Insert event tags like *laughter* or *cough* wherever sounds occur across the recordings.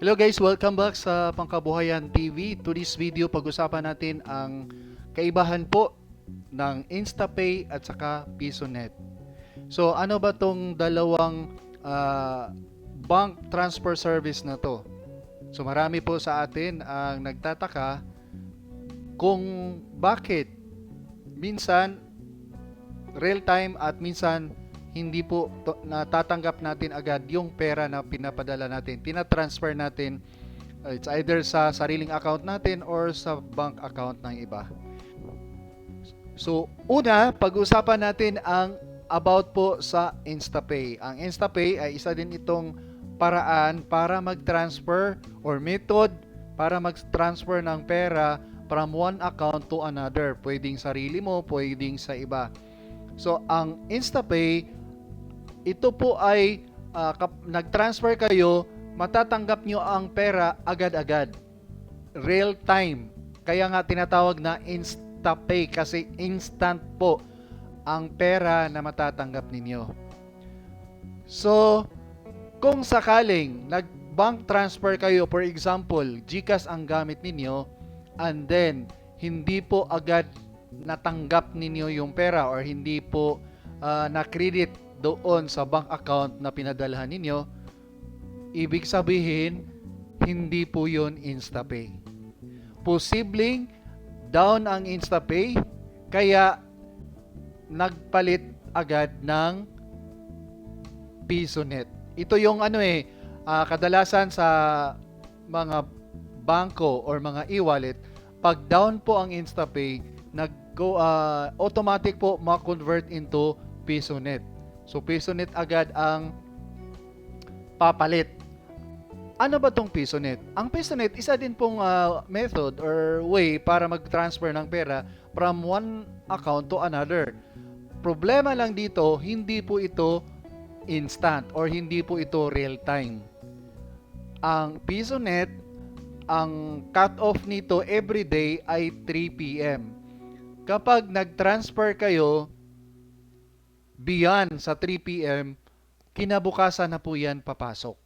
Hello guys, welcome back sa Pangkabuhayan TV. To this video, pag-usapan natin ang kaibahan po ng InstaPay at saka PisoNet. So ano ba tong dalawang ah, bank transfer service na to? So marami po sa atin ang nagtataka kung bakit minsan real time at minsan hindi po to, natatanggap natin agad yung pera na pinapadala natin. Tina-transfer natin uh, it's either sa sariling account natin or sa bank account ng iba. So, una, pag-usapan natin ang about po sa InstaPay. Ang InstaPay ay isa din itong paraan para mag-transfer or method para mag-transfer ng pera from one account to another. Pwedeng sarili mo, pwedeng sa iba. So, ang InstaPay, ito po ay ah, kap- nag-transfer kayo, matatanggap nyo ang pera agad-agad. Real time. Kaya nga tinatawag na InstaPay kasi instant po ang pera na matatanggap ninyo. So, kung sakaling nag-bank transfer kayo, for example, GCash ang gamit ninyo, and then hindi po agad natanggap ninyo yung pera or hindi po ah, na-credit doon sa bank account na pinadalhan ninyo, ibig sabihin, hindi po yun InstaPay. Posibleng down ang InstaPay, kaya nagpalit agad ng PisoNet. Ito yung ano eh, ah, kadalasan sa mga bangko or mga e-wallet, pag down po ang InstaPay, nag go ah, automatic po ma-convert into PisoNet. So PisoNet agad ang papalit. Ano ba tong PisoNet? Ang PisoNet isa din pong ah, method or way para mag-transfer ng pera from one account to another. Problema lang dito, hindi po ito instant or hindi po ito real time. Ang PisoNet, ang cut-off nito every day ay 3 p.m. Kapag nag-transfer kayo beyond sa 3 p.m., kinabukasan na po yan papasok.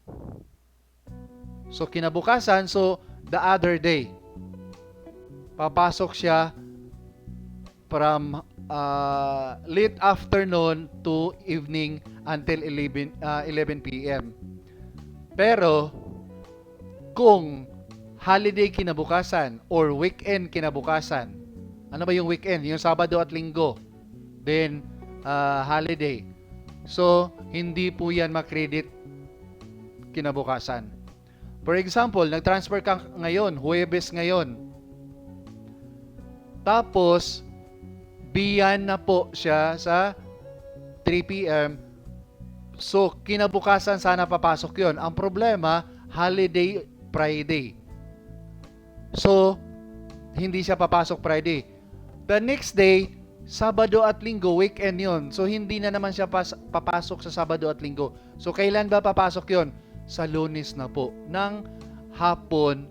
So kinabukasan, so the other day, papasok siya from uh, late afternoon to evening until 11, uh, 11 p.m. Pero, kung holiday kinabukasan or weekend kinabukasan, ano ba yung weekend? Yung Sabado at Linggo. Then, uh, holiday. So, hindi po yan makredit kinabukasan. For example, nag-transfer ka ngayon, Huwebes ngayon. Tapos, biyan na po siya sa 3 p.m. So, kinabukasan sana papasok yon. Ang problema, holiday Friday. So, hindi siya papasok Friday. The next day, Sabado at Linggo, weekend yon. So, hindi na naman siya pas- papasok sa Sabado at Linggo. So, kailan ba papasok yon? Sa lunes na po. Ng hapon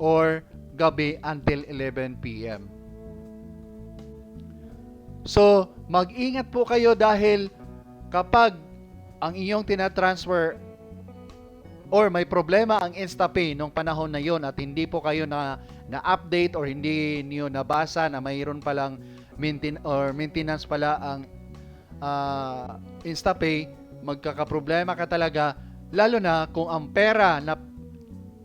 or gabi until 11 p.m. So, mag-ingat po kayo dahil kapag ang inyong tinatransfer or may problema ang InstaPay nung panahon na yon at hindi po kayo na na-update or hindi niyo nabasa na mayroon palang maintain or maintenance pala ang ah, InstaPay, magkakaproblema ka talaga lalo na kung ang pera na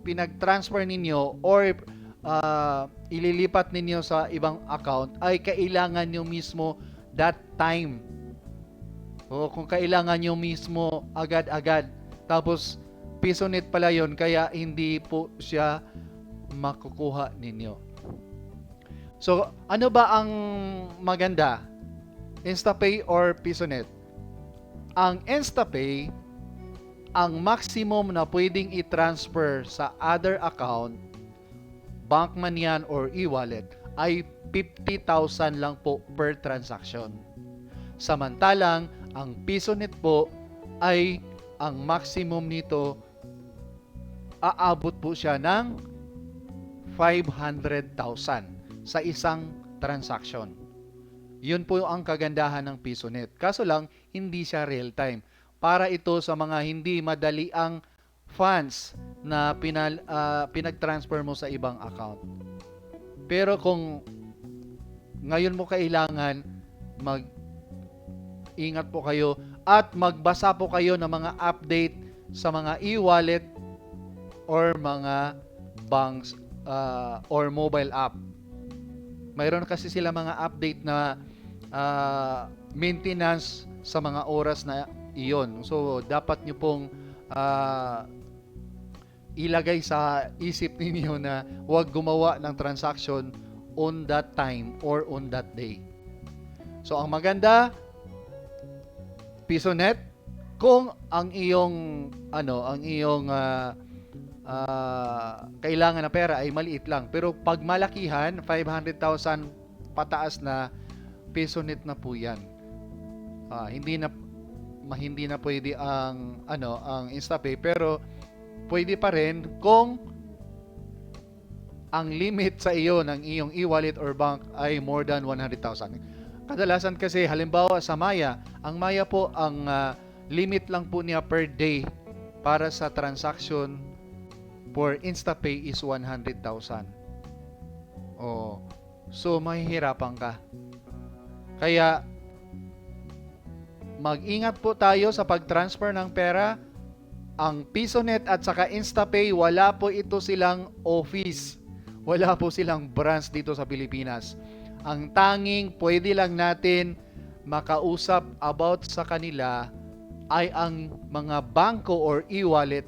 pinag-transfer ninyo or ah, ililipat ninyo sa ibang account ay kailangan nyo mismo that time. O kung kailangan nyo mismo agad-agad. Tapos, PisoNet pala yon kaya hindi po siya makukuha ninyo. So, ano ba ang maganda? InstaPay or PisoNet? Ang InstaPay, ang maximum na pwedeng i-transfer sa other account, bank man yan or e-wallet, ay 50,000 lang po per transaction. Samantalang, ang PisoNet po ay ang maximum nito aabot po siya ng 500,000 sa isang transaction. Yun po ang kagandahan ng PisoNet. Kaso lang, hindi siya real time. Para ito sa mga hindi madali ang funds na pinal, ah, pinag-transfer mo sa ibang account. Pero kung ngayon mo kailangan mag ingat po kayo at magbasa po kayo ng mga update sa mga e-wallet or mga banks ah, or mobile app. Mayroon kasi sila mga update na ah, maintenance sa mga oras na iyon. So, dapat nyo pong ah, ilagay sa isip *laughs* ninyo na huwag gumawa ng transaction on that time or on that day. So, ang maganda, PisoNet, kung ang iyong ano, ang iyong ah, ah, kailangan na pera ay maliit lang. Pero pag malakihan, 500,000 pataas na PisoNet na po 'yan. Ah, hindi na hindi na pwede ang ano, ang InstaPay pero pwede pa rin kung ang limit sa iyo ng iyong e-wallet or bank ay more than 100,000. Kadalasan kasi halimbawa sa Maya, ang Maya po ang ah, limit lang po niya per day para sa transaction for InstaPay is 100,000. Oh. So mahihirapan ka. Kaya mag-ingat po tayo sa pag-transfer ng pera. Ang PisoNet at saka InstaPay, wala po ito silang office. Wala po silang branch dito sa Pilipinas. Ang tanging pwede lang natin makausap about sa kanila ay ang mga bangko or e-wallet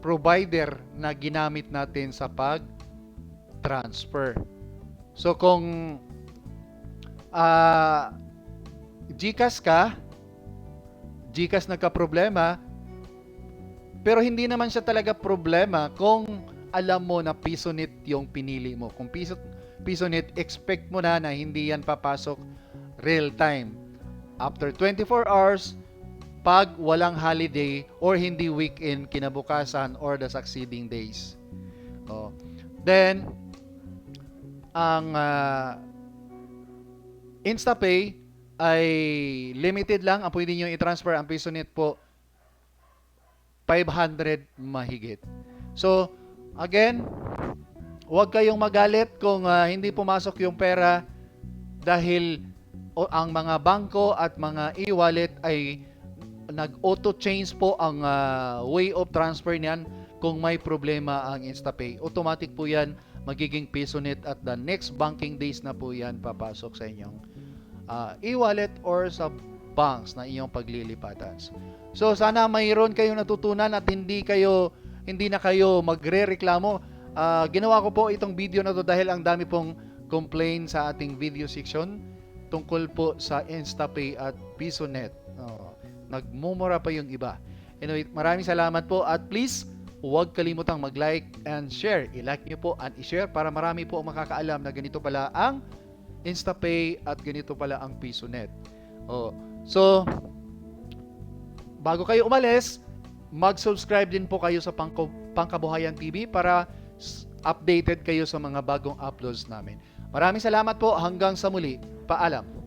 provider na ginamit natin sa pag-transfer. So kung ah GCash ka, GCash nagka-problema, pero hindi naman siya talaga problema kung alam mo na PisoNet yung pinili mo. Kung Piso, PisoNet, expect mo na na hindi yan papasok real time. After 24 hours, pag walang holiday or hindi weekend kinabukasan or the succeeding days. Oh. Then, ang ah, InstaPay ay limited lang. Ang pwede nyo i-transfer ang PisoNet po 500 mahigit. So, again, huwag kayong magalit kung ah, hindi pumasok yung pera dahil o, ang mga bangko at mga e-wallet ay nag-auto change po ang ah, way of transfer niyan kung may problema ang InstaPay. Automatic po yan magiging PisoNet at the next banking days na po yan papasok sa inyong ah, e-wallet or sa banks na inyong paglilipatan. So sana mayroon kayong natutunan at hindi kayo hindi na kayo magrereklamo. Ah, ginawa ko po itong video na to dahil ang dami pong complain sa ating video section tungkol po sa InstaPay at PisoNet. Oh, nagmumura pa yung iba. Anyway, maraming salamat po at please huwag kalimutang mag-like and share. I-like niyo po and i-share para marami po ang makakaalam na ganito pala ang InstaPay at ganito pala ang PisoNet. Oh, so bago kayo umalis, mag-subscribe din po kayo sa Pangko- Pangkabuhayan TV para updated kayo sa mga bagong uploads namin. Maraming salamat po. Hanggang sa muli. Paalam.